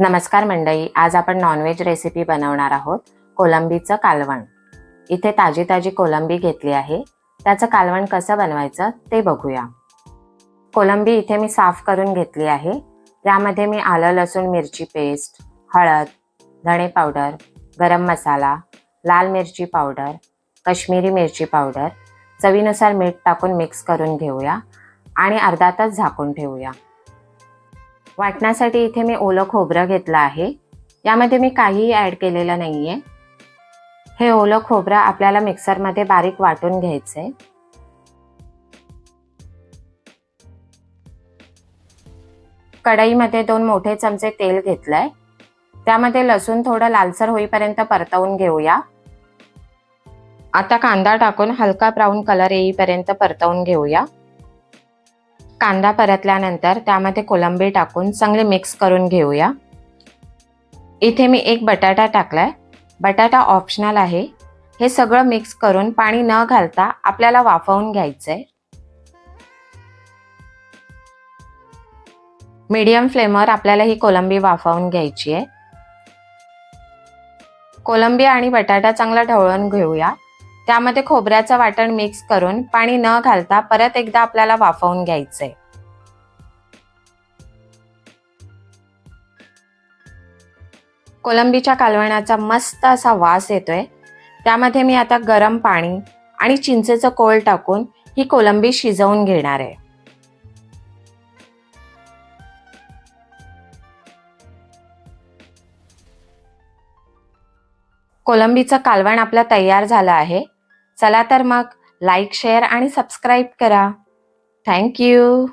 नमस्कार मंडळी आज आपण नॉनव्हेज रेसिपी बनवणार आहोत कोलंबीचं कालवण. इथे ताजी ताजी कोलंबी घेतली आहे. त्याचं कालवण कसं बनवायचं ते बघूया. कोलंबी इथे मी साफ करून घेतली आहे. त्यामध्ये मी आलं लसूण मिरची पेस्ट हळद धणे पावडर गरम मसाला लाल मिरची पावडर कश्मीरी मिरची पावडर चवीनुसार मीठ टाकून मिक्स करून घेऊया आणि अर्धा तास झाकून ठेवूया. वाटण्यासाठी इथे मी ओलं खोबरं घेतलं आहे. यामध्ये मी काहीही ॲड केलेलं नाही आहे हे ओलं खोबरं आपल्याला मिक्सरमध्ये बारीक वाटून घ्यायचं आहे कढईमध्ये दोन मोठे चमचे तेल घेतलंय. त्यामध्ये लसूण थोडं लालसर होईपर्यंत परतवून घेऊया. आता कांदा टाकून हलका ब्राऊन कलर येईपर्यंत परतवून घेऊया. कांदा परतल्यानंतर त्यामध्ये कोलंबी टाकून चांगले मिक्स करून घेऊया. इथे मी एक बटाटा टाकलाय. बटाटा ऑप्शनल आहे. हे सगळं मिक्स करून पाणी न घालता आपल्याला वाफवून घ्यायचं आहे मीडियम फ्लेमवर आपल्याला ही कोलंबी वाफवून घ्यायची आहे. कोलंबी आणि बटाटा चांगला ढवळून घेऊया. त्यामध्ये खोबऱ्याचं वाटण मिक्स करून पाणी न घालता परत एकदा आपल्याला वाफवून घ्यायचंय. कोलंबीच्या कालवणाचा मस्त असा वास येतोय. त्यामध्ये मी आता गरम पाणी आणि चिंचेचं कोळ टाकून ही कोलंबी शिजवून घेणार आहे. कोलंबीचं कालवण आपलं तयार झालं आहे. चला तर मग लाईक शेअर आणि सबस्क्राईब करा. Thank you